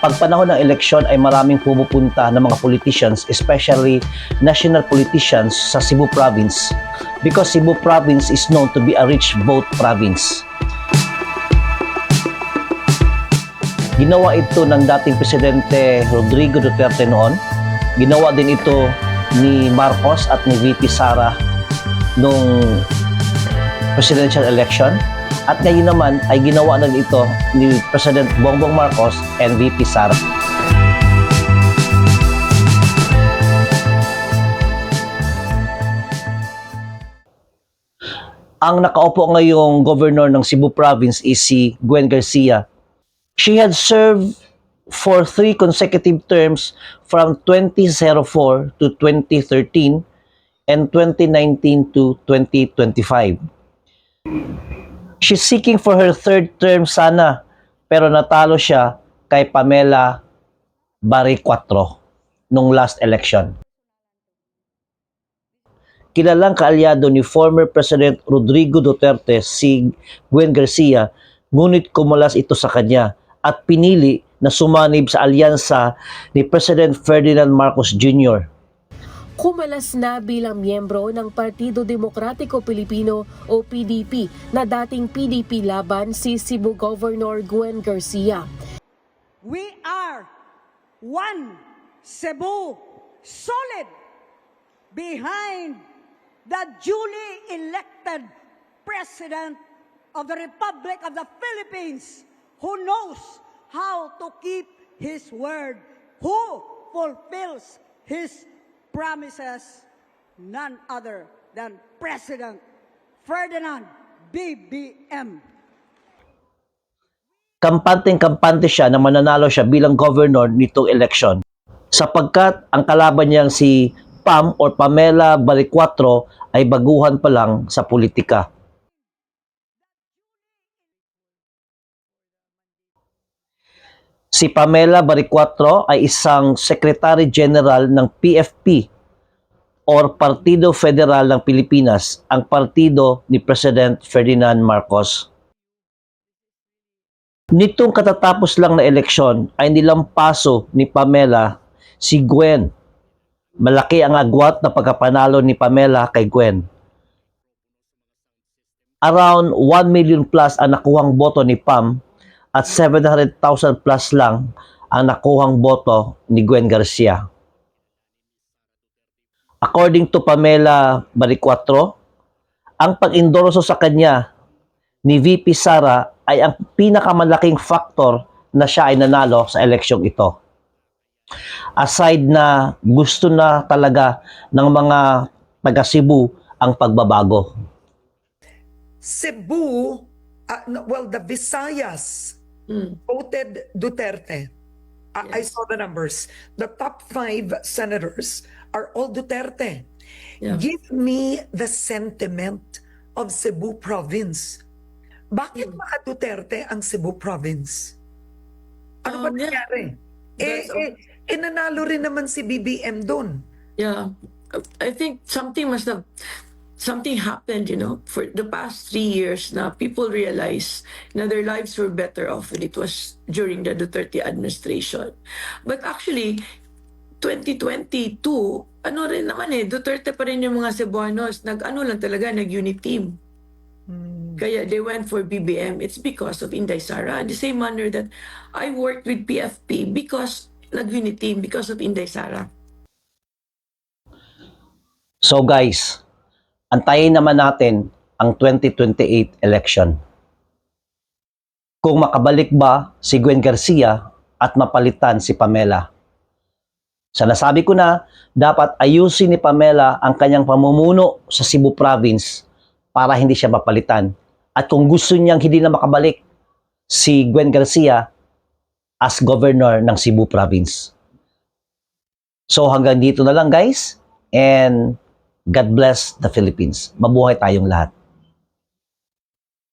pag panahon ng eleksyon ay maraming pumupunta ng mga politicians, especially national politicians sa Cebu province because Cebu province is known to be a rich vote province. Ginawa ito ng dating Presidente Rodrigo Duterte noon. Ginawa din ito ni Marcos at ni VP Sara nung presidential election. At ngayon naman ay ginawa na ito ni President Bongbong Marcos and VP Sara. Ang nakaupo ngayong governor ng Cebu province is si Gwen Garcia. She had served for three consecutive terms from 2004 to 2013 and 2019 to 2025. She's seeking for her third term sana pero natalo siya kay Pamela Barry Cuatro nung last election. Kilalang kaalyado ni former President Rodrigo Duterte si Gwen Garcia ngunit kumulas ito sa kanya at pinili na sumanib sa alyansa ni President Ferdinand Marcos Jr. Kumalas na bilang miyembro ng Partido Demokratiko Pilipino o PDP na dating PDP laban si Cebu Governor Gwen Garcia. We are one Cebu solid behind the duly elected President of the Republic of the Philippines who knows how to keep his word, who fulfills his promises, none other than President Ferdinand BBM. Kampanteng-kampante siya na mananalo siya bilang governor nitong election sapagkat ang kalaban niyang si Pam or Pamela Baricuatro ay baguhan pa lang sa politika. Si Pamela Baricuatro ay isang Secretary General ng PFP or Partido Federal ng Pilipinas, ang partido ni President Ferdinand Marcos. Nitong katatapos lang na eleksyon ay nilampaso ni Pamela si Gwen. Malaki ang agwat na pagkapanalo ni Pamela kay Gwen. Around 1 million plus ang nakuhang boto ni Pam at 700,000 plus lang ang nakuhang boto ni Gwen Garcia. According to Pamela Baricuatro, ang pag-endorso sa kanya ni VP Sara ay ang pinakamalaking faktor na siya ay nanalo sa eleksyong ito. Aside na gusto na talaga ng mga taga Cebu ang pagbabago. Cebu, uh, well, the Visayas voted Duterte. I- I saw the numbers. The top five senators are all Duterte. Yeah. Give me the sentiment of Cebu province. Bakit maka Duterte ang Cebu province? Ano ba Um, yeah. nangyari? Eh, That's- eh, eh, nanalo rin naman si BBM doon. Yeah, I think something must have something happened, you know, for the past three years now, people realize na their lives were better off when it was during the Duterte administration. But actually, 2022, ano rin naman eh, Duterte pa rin yung mga Cebuanos, nag-ano lang talaga, nag-unit team. Kaya they went for BBM. It's because of Inday Sara. The same manner that I worked with PFP because nag-unit team because of Inday Sara. So guys, antayin naman natin ang 2028 election. Kung makabalik ba si Gwen Garcia at mapalitan si Pamela. Sa nasabi ko na, dapat ayusin ni Pamela ang kanyang pamumuno sa Cebu Province para hindi siya mapalitan. At kung gusto niyang hindi na makabalik si Gwen Garcia as governor ng Cebu Province. So hanggang dito na lang guys and God bless the Philippines. Mabuhay tayong lahat.